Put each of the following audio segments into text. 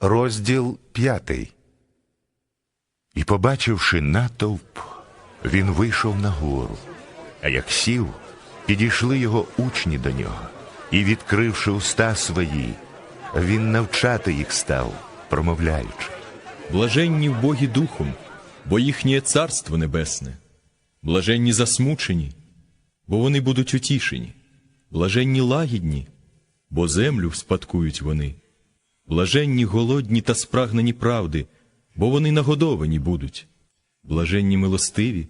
Розділ п'ятий. І, побачивши натовп, він вийшов на гору. А як сів, підійшли його учні до нього, і, відкривши уста свої, він навчати їх став, промовляючи. Блаженні в Богі Духом, бо їхнє Царство Небесне. Блаженні засмучені, бо вони будуть утішені. Блаженні лагідні, бо землю вспадкують вони. Блаженні голодні та спрагнені правди, бо вони нагодовані будуть. Блаженні милостиві,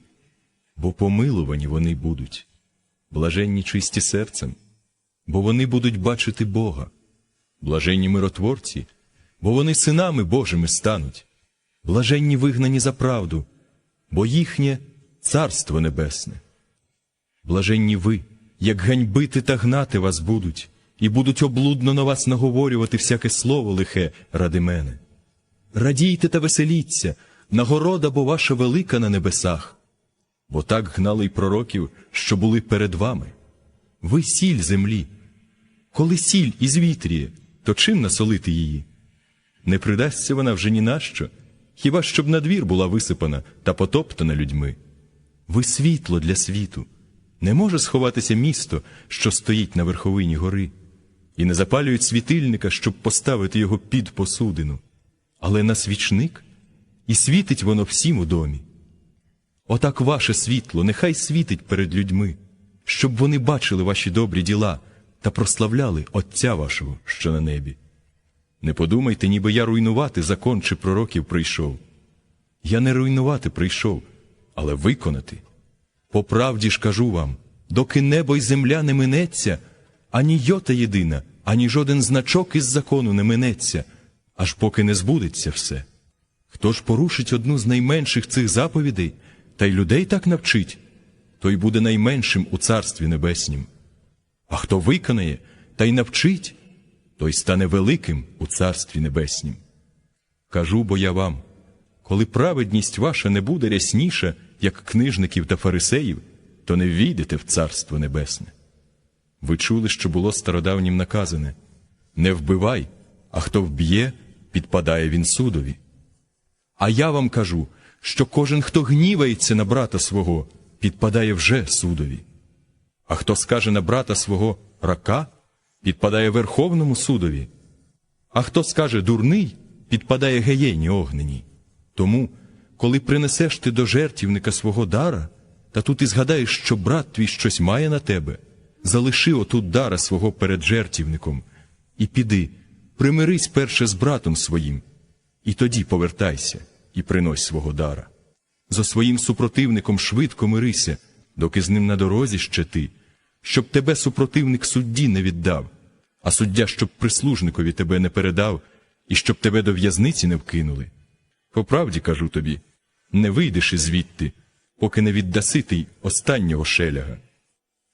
бо помилувані вони будуть. Блаженні чисті серцем, бо вони будуть бачити Бога. Блаженні миротворці, бо вони синами Божими стануть. Блаженні вигнані за правду, бо їхнє Царство Небесне. Блаженні ви, як ганьбити та гнати вас будуть, і будуть облудно на вас наговорювати всяке слово лихе ради мене. Радійте та веселіться, нагорода бо ваша велика на небесах, бо так гнали й пророків, що були перед вами. Ви сіль землі. Коли сіль із вітріє, то чим насолити її? Не придасться вона вже ні на що, хіба щоб на двір була висипана та потоптана людьми. Ви світло для світу. Не може сховатися місто, що стоїть на верховині гори, і не запалюють світильника, щоб поставити його під посудину, але на свічник, і світить воно всім у домі. Отак ваше світло нехай світить перед людьми, щоб вони бачили ваші добрі діла та прославляли Отця вашого, що на небі. Не подумайте, ніби я руйнувати закон чи пророків прийшов. Я не руйнувати прийшов, але виконати. По правді ж кажу вам, доки небо й земля не минеться, ані йота єдина, ані жоден значок із закону не минеться, аж поки не збудеться все. Хто ж порушить одну з найменших цих заповідей, та й людей так навчить, той буде найменшим у Царстві Небеснім. А хто виконає та й навчить, той стане великим у Царстві Небеснім. Кажу бо я вам, коли праведність ваша не буде рясніша, як книжників та фарисеїв, то не війдете в Царство Небесне. Ви чули, що було стародавнім наказане не вбивай, а хто вб'є, підпадає він судові. А я вам кажу, що кожен, хто гнівається на брата свого, підпадає вже судові. А хто скаже на брата свого рака, підпадає Верховному судові. А хто скаже дурний, підпадає геєні огненій. Тому, коли принесеш ти до жертівника свого дара, та тут і згадаєш, що брат твій щось має на тебе, залиши отут дара свого перед жертівником, і піди, примирись перше з братом своїм, і тоді повертайся і принось свого дара. Зо своїм супротивником швидко мирися, доки з ним на дорозі ще ти, щоб тебе супротивник судді не віддав, а суддя, щоб прислужникові тебе не передав, і щоб тебе до в'язниці не вкинули. По правді кажу тобі, не вийдеш із звідти, поки не віддаси ти останнього шеляга.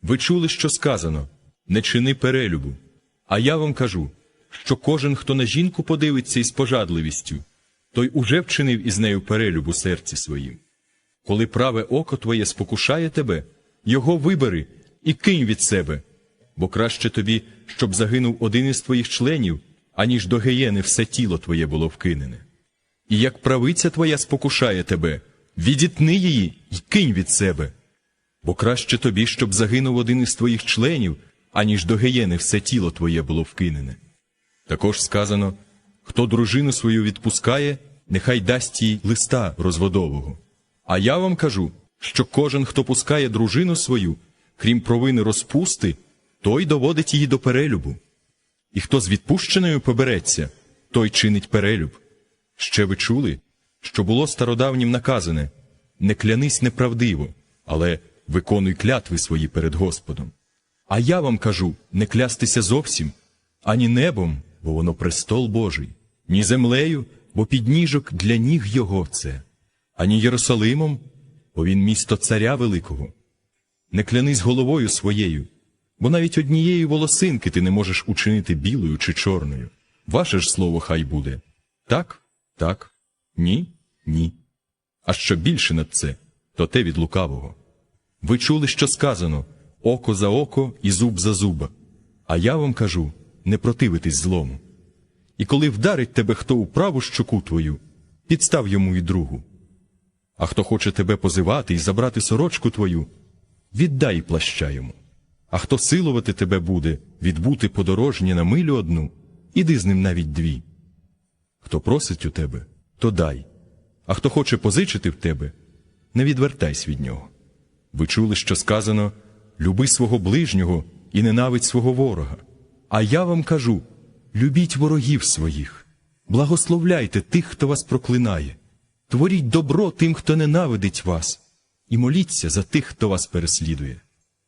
Ви чули, що сказано не чини перелюбу. А я вам кажу, що кожен, хто на жінку подивиться із пожадливістю, той уже вчинив із нею перелюб у серці своїм. Коли праве око твоє спокушає тебе, його вибери і кинь від себе, бо краще тобі, щоб загинув один із твоїх членів, аніж до геєни все тіло твоє було вкинене. І як правиця твоя спокушає тебе, відітни її й кинь від себе. Бо краще тобі, щоб загинув один із твоїх членів, аніж до геєни все тіло твоє було вкинене. Також сказано хто дружину свою відпускає, нехай дасть їй листа розводового. А я вам кажу, що кожен, хто пускає дружину свою, крім провини розпусти, той доводить її до перелюбу. І хто з відпущеною побереться, той чинить перелюб. Ще ви чули, що було стародавнім наказане не клянись неправдиво, але виконуй клятви свої перед Господом. А я вам кажу не клястися зовсім, ані небом, бо воно престол Божий, ні землею, бо підніжок для ніг його це, ані Єрусалимом, бо він місто царя великого. Не клянись головою своєю, бо навіть однієї волосинки ти не можеш учинити білою чи чорною. Ваше ж слово хай буде. Так, так, ні, ні. А що більше над це, то те від лукавого. Ви чули, що сказано око за око і зуб за зуба. А я вам кажу не противитись злому. І коли вдарить тебе хто у праву щоку твою, підстав йому і другу. А хто хоче тебе позивати і забрати сорочку твою, віддай плаща йому. А хто силувати тебе буде, відбути подорожні на милю одну, іди з ним навіть дві. Хто просить у тебе, то дай, а хто хоче позичити в тебе, не відвертайся від нього. Ви чули, що сказано люби свого ближнього і ненавидь свого ворога. А я вам кажу любіть ворогів своїх, благословляйте тих, хто вас проклинає, творіть добро тим, хто ненавидить вас, і моліться за тих, хто вас переслідує,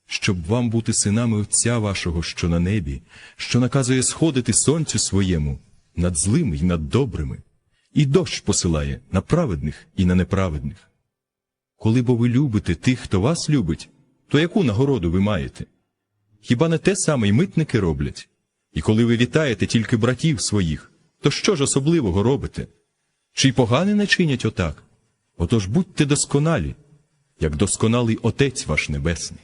щоб вам бути синами Отця вашого, що на небі, що наказує сходити сонцю своєму над злими і над добрими, і дощ посилає на праведних і на неправедних. Коли бо ви любите тих, хто вас любить, то яку нагороду ви маєте? Хіба не те саме й митники роблять? І коли ви вітаєте тільки братів своїх, то що ж особливого робите? Чи й погане не чинять отак? Отож будьте досконалі, як досконалий Отець ваш Небесний.